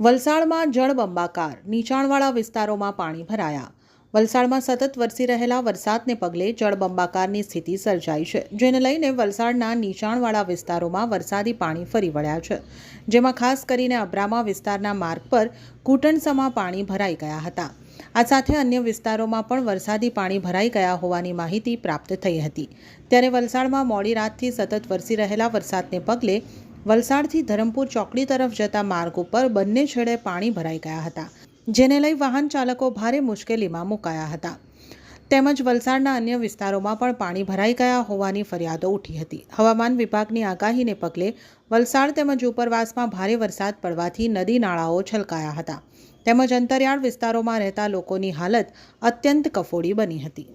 વલસાડમાં જળબંબાકાર નીચાણવાળા વિસ્તારોમાં પાણી ભરાયા. વલસાડમાં સતત વરસી રહેલા વરસાદને પગલે જળબંબાકારની સ્થિતિ સર્જાઈ છે, જેને લઈને વલસાડના નીચાણવાળા વિસ્તારોમાં વરસાદી પાણી ફરી વળ્યા છે. જેમાં ખાસ કરીને અબ્રામા વિસ્તારના માર્ગ પર ઘૂંટણસમાં પાણી ભરાઈ ગયા હતા. આ સાથે અન્ય વિસ્તારોમાં પણ વરસાદી પાણી ભરાઈ ગયા હોવાની માહિતી પ્રાપ્ત થઈ હતી. ત્યારે વલસાડમાં મોડી રાતથી સતત વરસી રહેલા વરસાદને પગલે વલસાડથી ધરમપુર ચોકડી તરફ જતા માર્ગ ઉપર બંને છેડે પાણી ભરાઈ ગયા હતા, જેને લઈ વાહન ચાલકો ભારે મુશ્કેલીમાં મુકાયા હતા. તેમજ વલસાડના અન્ય વિસ્તારોમાં પણ પાણી ભરાઈ ગયા હોવાની ફરિયાદો ઉઠી હતી. હવામાન વિભાગની આગાહીને પગલે વલસાડ તેમજ ઉપરવાસમાં ભારે વરસાદ પડવાથી નદી નાળાઓ છલકાયા હતા. તેમજ અંતરિયાળ વિસ્તારોમાં રહેતા લોકોની હાલત અત્યંત કફોડી બની હતી.